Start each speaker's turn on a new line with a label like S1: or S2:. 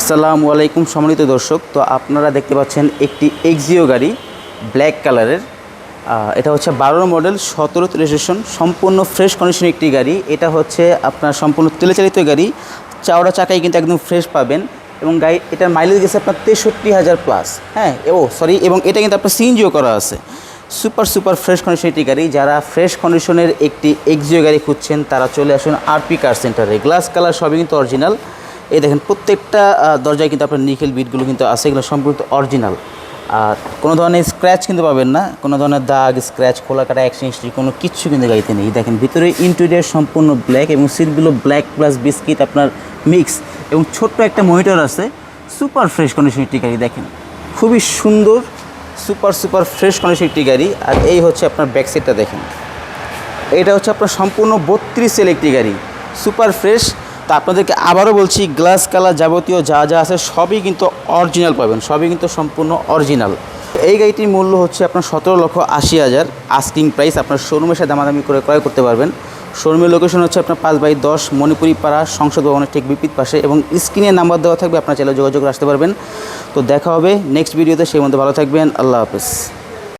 S1: আসসালামু আলাইকুম সম্মানিত দর্শক, তো আপনারা দেখতে পাচ্ছেন একটি এক্সিও গাড়ি ব্ল্যাক কালারের এটা হচ্ছে বারো মডেল সতেরো রেজিস্ট্রেশন সম্পূর্ণ ফ্রেশ কন্ডিশন একটি গাড়ি। এটা হচ্ছে আপনার সম্পূর্ণ তেলে চালিত গাড়ি, চাওড়া চাকায় কিন্তু একদম ফ্রেশ পাবেন। এবং গাড়ি এটার মাইলেজ গেছে আপনার তেষট্টি হাজার প্লাস হ্যাঁ ও সরি এবং এটা কিন্তু আপনার সিএনজিও করা আছে। সুপার সুপার ফ্রেশ কন্ডিশন একটি গাড়ি। যারা ফ্রেশ কন্ডিশনের একটি এক্সিও গাড়ি খুঁজছেন, তারা চলে আসুন আরপি কার সেন্টারে গ্লাস কালার সবই কিন্তু অরিজিনাল এই দেখেন, প্রত্যেকটা দরজায় কিন্তু আপনার নিকেল বিটগুলো কিন্তু আছে, এগুলো সম্পূর্ণ অরিজিনাল আর কোনো ধরনের স্ক্র্যাচ কিন্তু পাবেন না, কোনো ধরনের দাগ স্ক্র্যাচ খোলা কাটা হিস্ট্রি কোনো কিচ্ছু কিন্তু গাড়িতে নেই। দেখেন, ভিতরে ইন্টেরিয়ার সম্পূর্ণ ব্ল্যাক এবং সিটগুলো ব্ল্যাক প্লাস বিস্কিট আপনার মিক্স এবং ছোট্ট একটা মনিটর আছে সুপার ফ্রেশ কন্ডিশন একটি গাড়ি, দেখেন। খুবই সুন্দর সুপার সুপার ফ্রেশ কন্ডিশন একটি গাড়ি। আর এই হচ্ছে আপনার ব্যাক সিটটা দেখেন। এটা হচ্ছে আপনার সম্পূর্ণ বত্রিশ সেল একটি গাড়ি সুপার ফ্রেশ তো আপনাদেরকে আবারও বলছি গ্লাস কালার যাবতীয় যা যা আছে সবই কিন্তু অরিজিনাল পাবেন, সবই কিন্তু সম্পূর্ণ অরিজিনাল এই গাড়িটির মূল্য হচ্ছে আপনার সতেরো লক্ষ আশি হাজার আস্কিং প্রাইস আপনার শোরুমের সাথে দামাদামি করে ক্রয় করতে পারবেন। শোরুমের লোকেশন হচ্ছে আপনার পাঁচ বাই দশ মণিপুরি পাড়া সংসদ ভবনের ঠিক বিপরীত পাশে এবং স্ক্রিনে নাম্বার দেওয়া থাকবে, আপনার চাইলে যোগাযোগ আসতে পারবেন। তো দেখা হবে নেক্সট ভিডিওতে সেই মধ্যে ভালো থাকবেন, আল্লাহ হাফেজ।